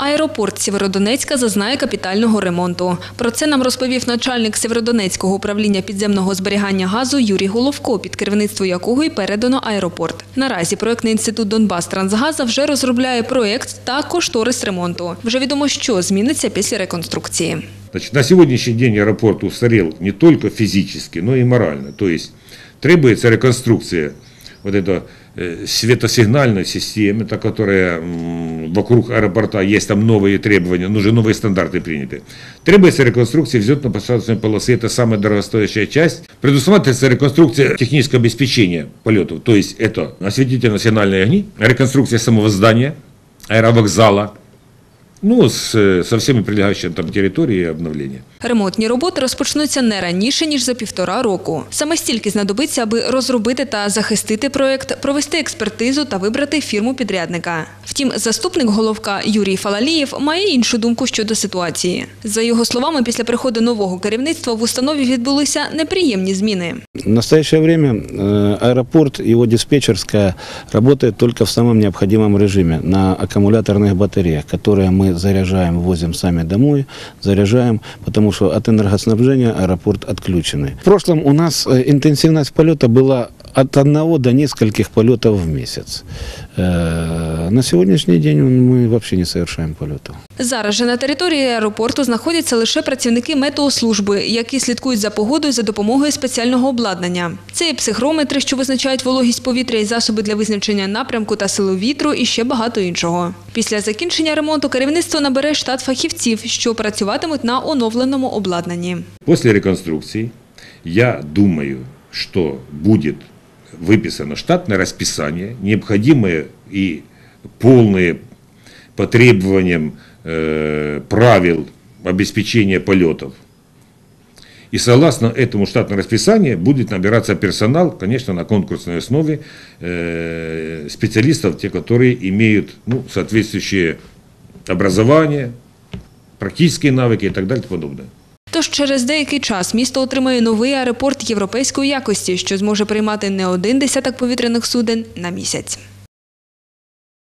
Аеропорт Сєвєродонецька зазнає капітального ремонту. Про це нам розповів начальник Сєвєродонецького управління підземного зберігання газу Юрій Головко, під керівництво якого й передано аеропорт. Наразі проектний інститут Донбас Трансгаза вже розробляє проект та кошторис ремонту. Вже відомо, що зміниться після реконструкції. Значит, на сегодняшний день аэропорт устарел не только физически, но и морально. То есть требуется реконструкция вот этой э, светосигнальной системы, та, которая м, вокруг аэропорта есть там новые требования, ну уже новые стандарты приняты. Требуется реконструкция взлетно-посадочной полосы, это самая дорогостоящая часть. Предусматривается реконструкция технического обеспечения полетов, то есть это осветительно-сигнальные огни, реконструкция самого здания, аэровокзала, ну, с, э, со всеми прилегающими там территорией и обновления. Ремонтні роботи розпочнуться не раніше ніж за півтора року. Саме стільки знадобиться, аби розробити та захистити проект, провести експертизу та вибрати фірму підрядника. Втім, заступник головка Юрій Фалалієв має іншу думку щодо ситуації. За його словами, після приходу нового керівництва в установі відбулися неприємні зміни. В настоящее время э, аэропорт, его диспетчерская работает только в самом необходимом режиме на аккумуляторных батареях, которые мы заряжаем, возим сами домой, заряжаем, потому что от энергоснабжения аэропорт отключенный. В прошлом у нас э, интенсивность полета была от одного до нескольких полетов в месяц. Э, На сегодняшний день мы вообще не совершаем полетов. Зараз же на території аеропорту знаходяться лише працівники метеослужби, які слідкують за погодою за допомогою спеціального обладнання. Це і психрометри, що визначають вологість повітря, і засоби для визначення напрямку та силу вітру, і ще багато іншого. Після закінчення ремонту керівництво набере штат фахівців, що працюватимуть на оновленому обладнанні. После реконструкции, я думаю, что будет выписано штатное расписание, необходимые и полные по требованиям э, правил обеспечения полетов. И согласно этому штатному расписанию будет набираться персонал, конечно, на конкурсной основе э, специалистов, те, которые имеют ну, соответствующее образование, практические навыки и так далее и тому подобное. Тож через деякий час місто отримає новий аеропорт європейської якості, що зможе приймати не один десяток повітряних суден на місяць.